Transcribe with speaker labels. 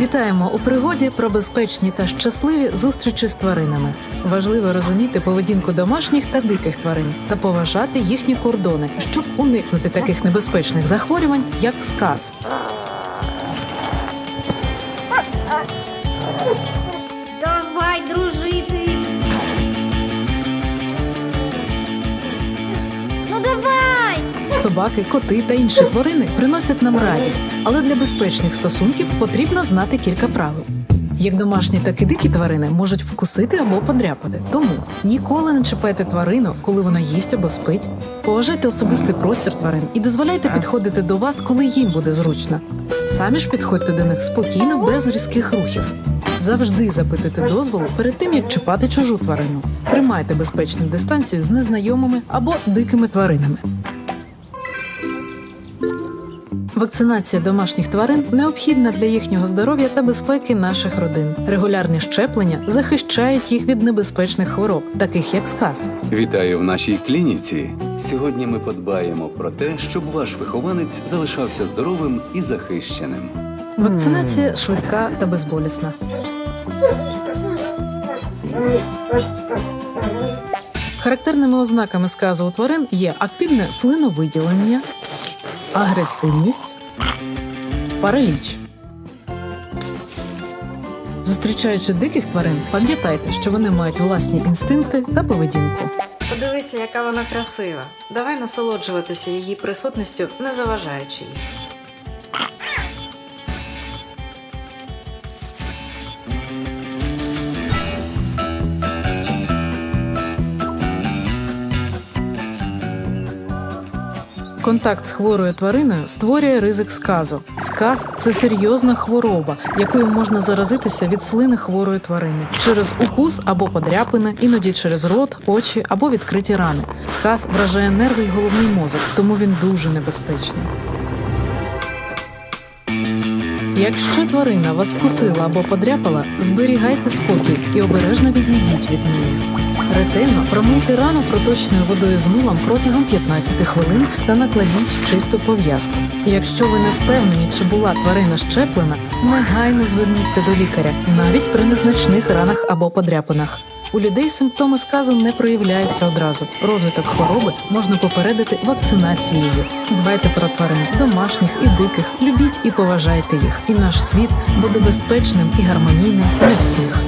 Speaker 1: Вітаємо у пригоді про безпечні та щасливі зустрічі з тваринами. Важливо розуміти поведінку домашніх та диких тварин та поважати їхні кордони, щоб уникнути таких небезпечних захворювань, як сказ. Собаки, коти та інші тварини приносять нам радість, але для безпечних стосунків потрібно знати кілька правил. Як домашні, так і дикі тварини можуть вкусити або подряпати. Тому ніколи не чіпайте тварину, коли вона їсть або спить. Поважайте особистий простір тварин і дозволяйте підходити до вас, коли їм буде зручно. Самі ж підходьте до них спокійно, без різких рухів. Завжди запитуйте дозволу перед тим, як чіпати чужу тварину. Тримайте безпечну дистанцію з незнайомими або дикими тваринами. Вакцинація домашніх тварин необхідна для їхнього здоров'я та безпеки наших родин. Регулярні щеплення захищають їх від небезпечних хвороб, таких як сказ.
Speaker 2: Вітаю в нашій клініці. Сьогодні ми подбаємо про те, щоб ваш вихованець залишався здоровим і захищеним.
Speaker 1: Вакцинація швидка та безболісна. Характерними ознаками сказу у тварин є активне слиновиділення, агресивність, параліч. Зустрічаючи диких тварин, пам'ятайте, що вони мають власні інстинкти та поведінку. Подивися, яка вона красива. Давай насолоджуватися її присутністю, не заважаючи їй. Контакт з хворою твариною створює ризик сказу. Сказ це серйозна хвороба, якою можна заразитися від слини хворої тварини через укус або подряпини, іноді через рот, очі або відкриті рани. Сказ вражає нерви й головний мозок, тому він дуже небезпечний. Якщо тварина вас вкусила або подряпала, зберігайте спокій і обережно відійдіть від неї. Ретельно промийте рану проточною водою з милом протягом 15 хвилин та накладіть чисту пов'язку. Якщо ви не впевнені, чи була тварина щеплена, негайно зверніться до лікаря, навіть при незначних ранах або подряпинах. У людей симптоми сказу не проявляються одразу. Розвиток хвороби можна попередити вакцинацією. Дбайте про тварин, домашніх і диких, любіть і поважайте їх, і наш світ буде безпечним і гармонійним для всіх.